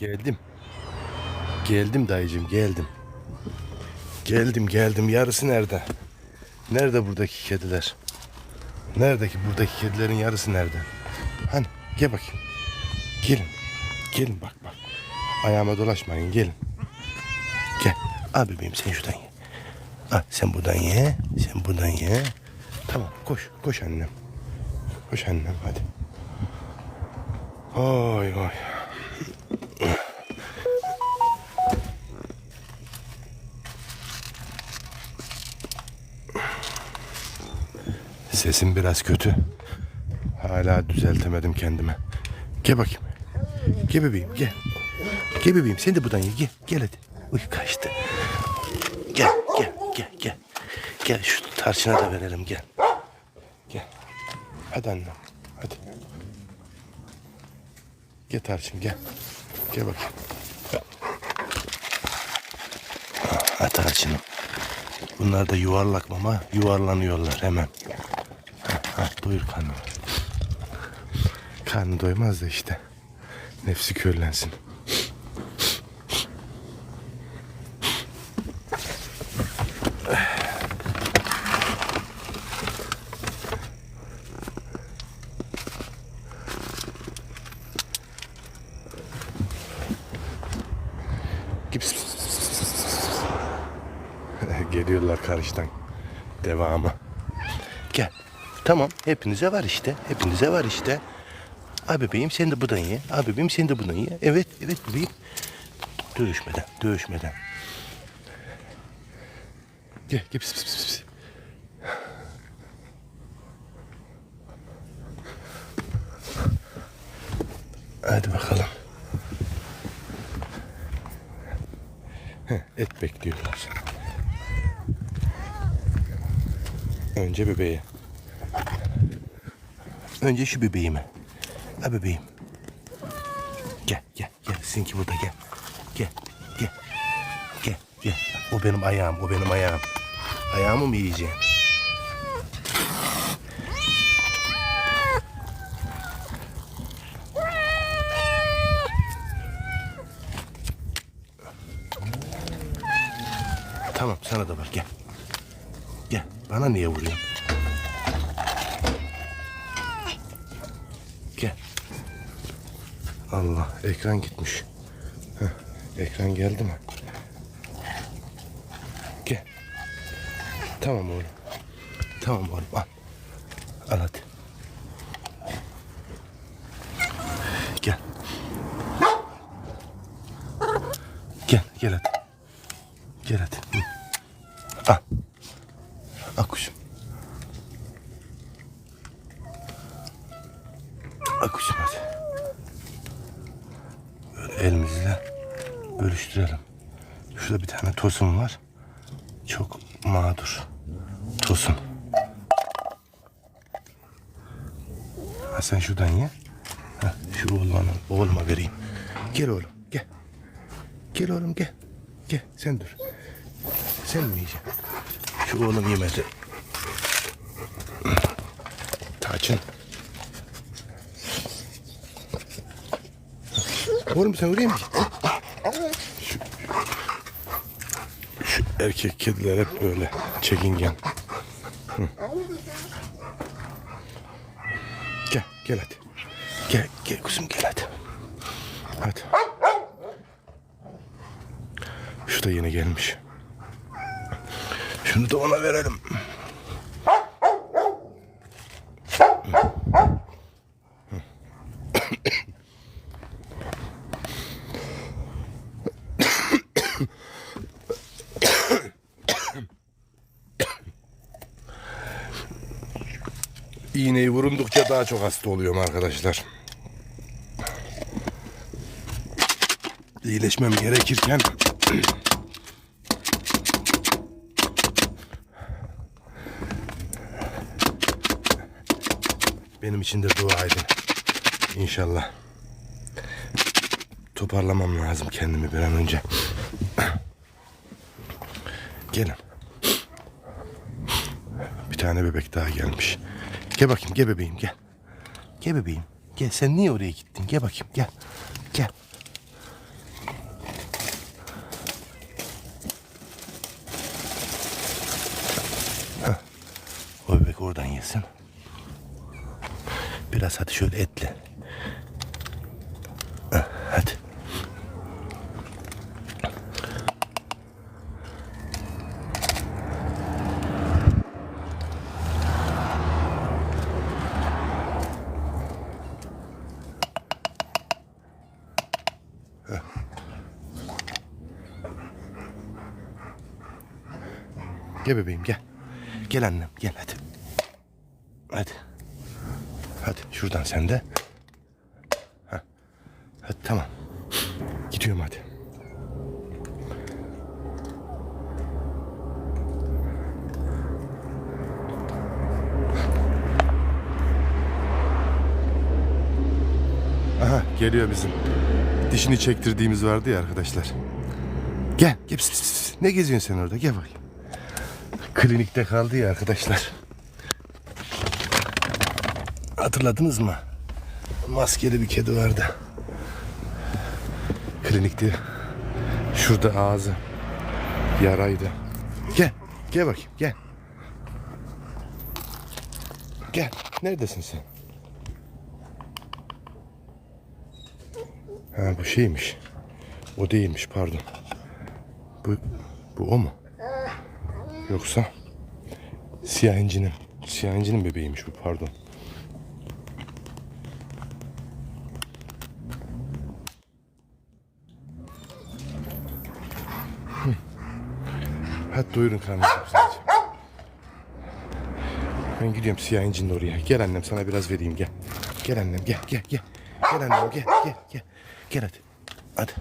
Geldim. Geldim dayıcım geldim. Geldim geldim. Yarısı nerede? Nerede buradaki kediler? Neredeki buradaki kedilerin yarısı nerede? Hani gel bakayım. Gelin. Gelin bak bak. Ayağıma dolaşmayın gelin. Gel. Al bebeğim sen şuradan ye. Al sen buradan ye. Sen buradan ye. Tamam koş. Koş annem. Koş annem hadi. Oy oy. Sesim biraz kötü. Hala düzeltemedim kendime. Gel bakayım. Gel bebeğim gel. Gel bebeğim sen de buradan ye gel. Gel hadi. Uy kaçtı. Gel gel gel gel. Gel şu tarçına da verelim gel. Gel. Hadi annem. Hadi. Gel tarçın gel. Gel bakayım. Ha tarçınım. Bunlar da yuvarlak mama yuvarlanıyorlar hemen. Doyur karnını. Karnı doymaz da işte. Nefsi körlensin. Geliyorlar karşıdan. Devamı. Gel. Tamam. Hepinize var işte. Hepinize var işte. Abi bebeğim sen de buradan ye. Abi bebeğim sen de buradan ye. Evet. Evet bebeğim. Dövüşmeden. Dövüşmeden. Gel. Gel. Pis, pis, pis, pis. Hadi bakalım. Heh, et bekliyorlar. Önce bebeği. Önce şu bebeğimi. Ha bebeğim. Gel gel gel. Sizinki burada gel. Gel gel. Gel gel. O benim ayağım. O benim ayağım. Ayağımı mı yiyeceksin? Tamam sana da var gel. Gel. Bana niye vuruyorsun? Allah ekran gitmiş. Heh, ekran geldi mi? Gel. Tamam oğlum. Tamam oğlum al. Al hadi. Gel. Gel gel hadi. Gel hadi. Hı. Al. Al kuşum hadi. Böyle elimizle bölüştürelim. Şurada bir tane tosun var. Çok mağdur. Tosun. Ha sen şuradan ye. Ha, şu oğluma, oğluma vereyim. Gel oğlum gel. Gel oğlum gel. Gel sen dur. Sen mi yiyeceksin? Şu oğlum yemedi. Tarçın. Oğlum sen oraya mı gittin? Şu, şu erkek kediler hep böyle çekingen. Hı. Gel, gel hadi. Gel, gel kuzum gel hadi. Hadi. Şu da yeni gelmiş. Şunu da ona verelim. Daha çok hasta oluyorum arkadaşlar. İyileşmem gerekirken benim için de dua edin. İnşallah. Toparlamam lazım kendimi bir an önce. Gelin. Bir tane bebek daha gelmiş. Gel bakayım gel bebeğim gel. Gel bebeğim. Gel sen niye oraya gittin? Gel bakayım gel. Gel. Heh. O bebek oradan yesin. Biraz hadi şöyle etle. Gel bebeğim gel. Gel annem gel hadi. Hadi. Hadi şuradan sen de. Ha. Hadi tamam. Gidiyorum hadi. Aha geliyor bizim. Dişini çektirdiğimiz vardı ya arkadaşlar. Gel. Gel. Ne geziyorsun sen orada? Gel bakayım. Klinikte kaldı ya arkadaşlar. Hatırladınız mı? Maskeli bir kedi vardı. Klinikte. Şurada ağzı yaraydı. Gel. Gel bakayım. Gel. Gel. Neredesin sen? Ha bu şeymiş. O değilmiş pardon. Bu, bu o mu? Yoksa siyah incinin, siyah incinin bebeğiymiş bu pardon. Hadi doyurun karnınızı güzelce. Ben gidiyorum siyah incinin oraya. Gel annem sana biraz vereyim gel. Gel annem gel gel gel. Gel annem gel gel gel. Gel hadi. Hadi.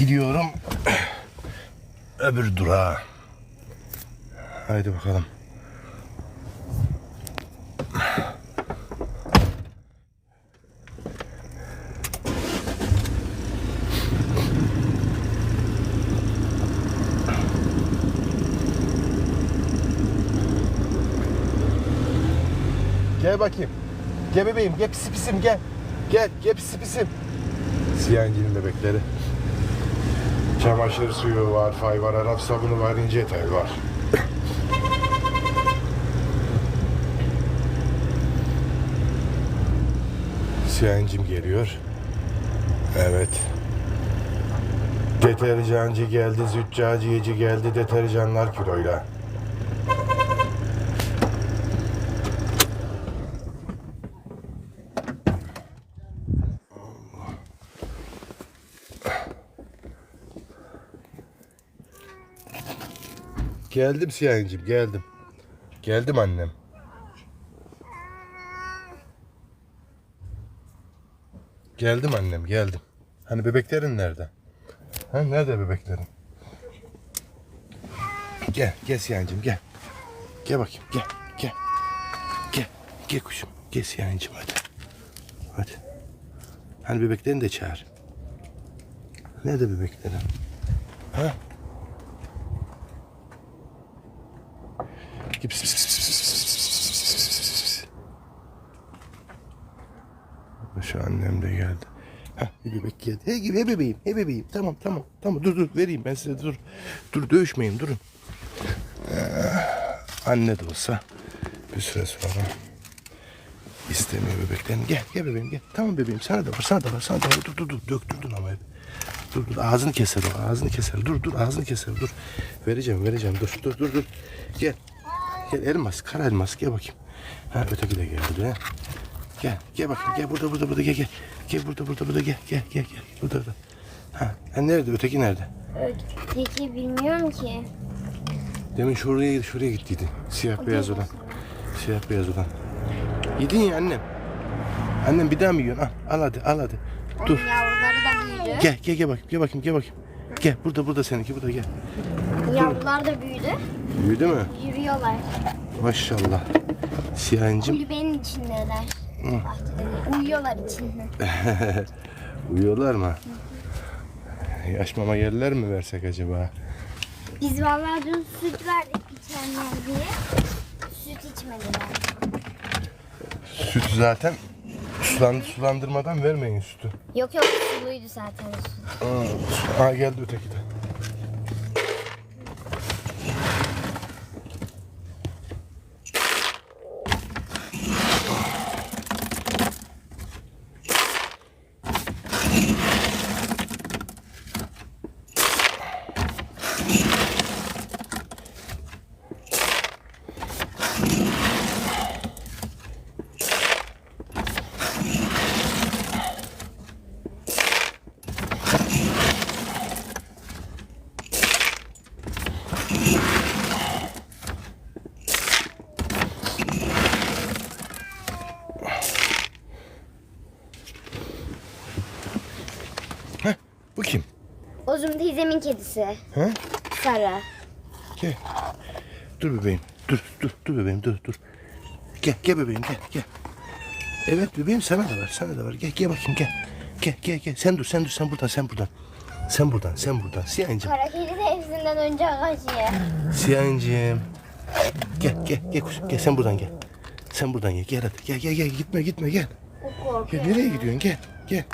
Gidiyorum. Öbür durağa. Haydi bakalım. Gel bakayım. Gel bebeğim, gel pisi pisim gel. Gel, gel pisi pisim. Siyancının bebekleri. Çamaşır suyu var, fay var, Arap sabunu var, ince tel var. Siyancım geliyor. Evet. Deterjancı geldi, züccaciyeci geldi, deterjanlar kiloyla. Geldim Siyancım, geldim. Geldim annem. Geldim annem, geldim. Hani bebeklerin nerede? Ha, nerede bebeklerin? Gel, gel Siyancım, gel. Gel bakayım, gel, gel. Gel, gel kuşum. Gel Siyancım hadi. Hadi. Hani bebeklerini de çağır. Nerede bebeklerin? Ha? Pis, pis. Şu annem de geldi. Heh, bebek geldi. Hey, gibi, hey bebeğim, hey bebeğim. Tamam, tamam, tamam. Dur, dur, vereyim ben size. Dur, dur, dövüşmeyin, durun. Ee, anne de olsa bir süre sonra istemiyor bebeklerini. Gel, gel bebeğim, gel. Tamam bebeğim, sana da var, sana da var, sana da var. Dur, dur, dur, döktürdün ama. Dur, dur, ağzını keser o, ağzını keser. Dur, dur, ağzını keser, dur. Vereceğim, vereceğim. Dur, dur, dur, dur. Gel. Gel elmas, kara elmas, gel bakayım. Ha, öteki de geldi. Gel, gel bakayım, gel burada, burada, burada, gel, gel. Gel burada, burada, burada, gel, gel, gel, gel. Burada, burada. Ha, ha nerede, öteki nerede? Peki bilmiyorum ki. Demin şuraya, şuraya gittiydi. Siyah beyaz olan. Siyah beyaz olan. Yedin ya annem. Annem bir daha mı yiyorsun? Al, al hadi, al hadi. Dur. Yavruları da büyüdü. Gel, gel, gel bakayım, gel bakayım, gel bakayım. Gel, burada, burada seninki, burada gel. Yavrular da büyüdü. Büyüdü mü? Yürüyorlar. Maşallah. Siyancım Kulübenin içindeler. Bahçede. Uyuyorlar içinde. uyuyorlar mı? Yaş mama yerler mi versek acaba? Biz vallahi dün süt verdik içenler diye. Süt içmediler. Süt zaten Sulan, sulandırmadan vermeyin sütü. Yok yok suluydu zaten. Aa, aa geldi öteki de. Heh, bu kim? Ozum teyzemin kedisi. Ha? Sara. Gel. Dur bebeğim. Dur dur dur bebeğim dur dur. Gel gel bebeğim gel gel. Evet bebeğim sana da var sana da var. Gel gel bakayım gel. Gel gel gel. Sen dur sen dur sen buradan sen buradan. Sen buradan sen buradan. Siyancım. Kara kedi de hepsinden önce kaçıyor. Siyancım. Gel gel gel kuzum gel sen buradan gel. Sen buradan gel gel hadi. Gel gel gel gitme gitme gel. O Gel korkuyor. nereye gidiyorsun gel gel.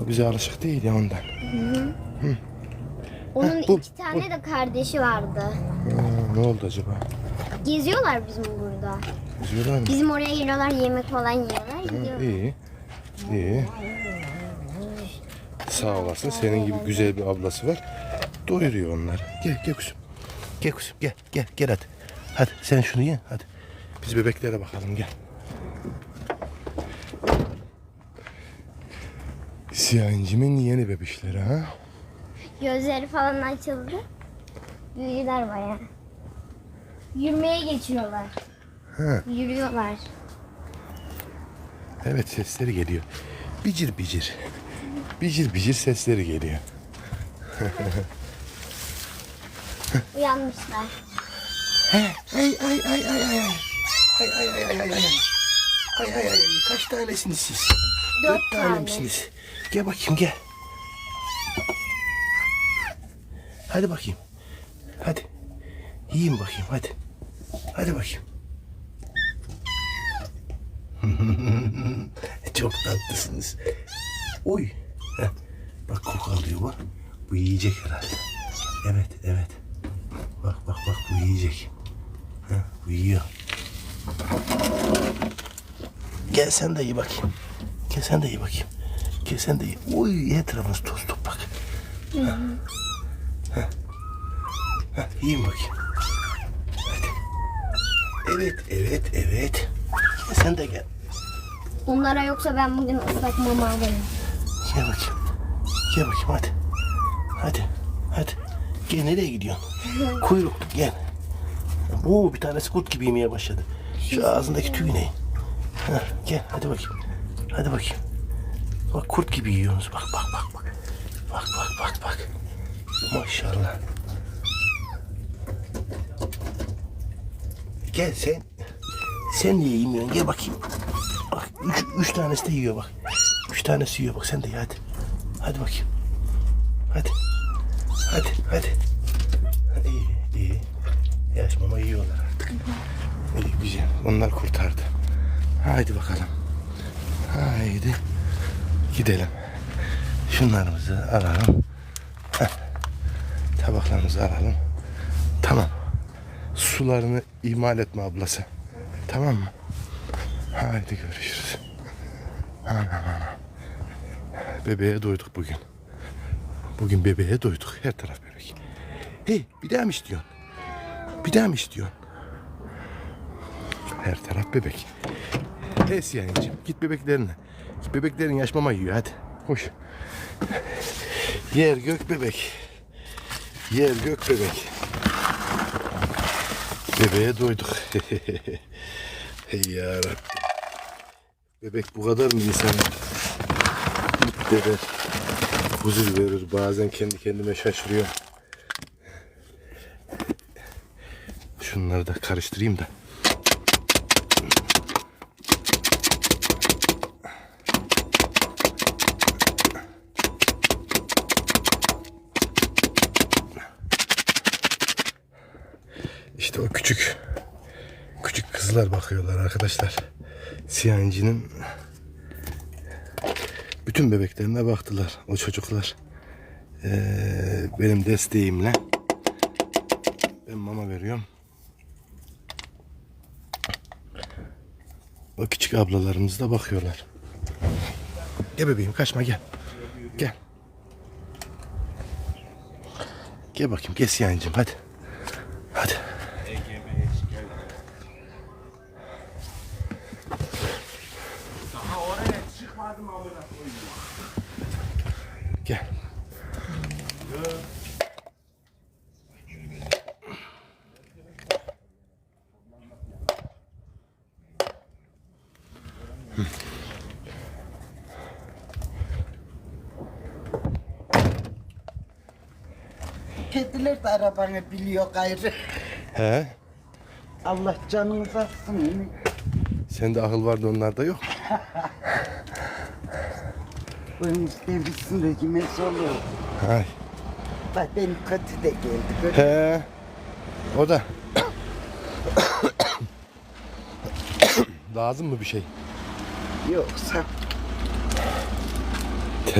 O bize alışık değil ya ondan. Onun Heh, bu, iki tane de kardeşi vardı. Aa, ne oldu acaba? Geziyorlar bizim burada. Üzüyorlar mı? Bizim oraya geliyorlar yemek falan yiyorlar. Gidiyor. İyi. İyi. Sağ olasın. Senin gibi güzel bir ablası var. Doyuruyor onları. Gel gel kuzum. Gel kuzum gel gel gel hadi. Hadi sen şunu ye hadi. Biz bebeklere bakalım gel. Siyah incimin yeni bebişleri ha. Gözleri falan açıldı. Büyüdüler bayağı. Yürümeye geçiyorlar. Ha. Yürüyorlar. Evet sesleri geliyor. Bicir bicir. Bicir bicir sesleri geliyor. Uyanmışlar. Ay ay ay ay ay ay. Ay ay ay ay ay ay. Ay ay ay ay. Kaç tanesiniz siz? Dört Dört tane tane. misiniz? Gel bakayım gel. Hadi bakayım. Hadi. Yiyin bakayım hadi. Hadi bakayım. Çok tatlısınız. Oy. Heh. Bak koku alıyor bak. Bu yiyecek herhalde. Evet evet. Bak bak bak bu yiyecek. Heh, bu yiyor. Gel sen de iyi bakayım. Gel sen de iyi bakayım. Gel sen de iyi. Oy etrafınız toz toprak. Heh. Heh, yiyin bakayım. Evet, evet, evet. Sen de gel. Onlara yoksa ben bugün ıslak mama alırım. Gel bakayım. Gel bakayım hadi. Hadi. Hadi. Gel nereye gidiyorsun? Kuyruklu gel. Bu bir tanesi kurt gibi yemeye başladı. Şu ağzındaki tüy ne? Heh, gel hadi bakayım. Hadi bakayım. Bak kurt gibi yiyorsunuz. Bak bak bak bak. Bak bak bak bak. Maşallah. Gel sen. Sen niye yemiyorsun? Gel bakayım. Bak üç, üç tanesi de yiyor bak. Üç tanesi yiyor bak sen de hadi. Hadi bakayım. Hadi. Hadi hadi. İyi iyi. Yaş mama yiyorlar artık. İyi güzel. Onlar kurtardı. Haydi bakalım. Haydi. Gidelim. Şunlarımızı alalım. Heh. Tabaklarımızı alalım. Tamam. Sularını ihmal etme ablası. Tamam mı? Haydi görüşürüz. Bebeğe doyduk bugün. Bugün bebeğe doyduk. Her taraf bebek. Hey bir daha mı istiyorsun? Bir daha mı istiyorsun? Her taraf bebek. Hey Siyancığım git bebeklerine. Git bebeklerin yaş mama yiyor hadi. Koş. Yer gök bebek. Yer gök bebek. Bebeğe doyduk. hey yarabbim. Bebek bu kadar mı insan eder, huzur verir. Bazen kendi kendime şaşırıyorum. Şunları da karıştırayım da. İşte o küçük küçük kızlar bakıyorlar arkadaşlar. Siyancının Bütün bebeklerine baktılar o çocuklar. Ee, benim desteğimle. Ben mama veriyorum. O küçük ablalarımız da bakıyorlar. Gel bebeğim kaçma gel. Gel. Gel bakayım gel Siyancığım hadi. Hadi. Kediler de arabanı biliyor gayrı. He? Allah canınızı alsın. Sende akıl vardı onlarda yok. Boyumuz devrilsin de yemez olur. Hay. Bak benim kötü de geldi. Böyle He. O da. Lazım mı bir şey? Yoksa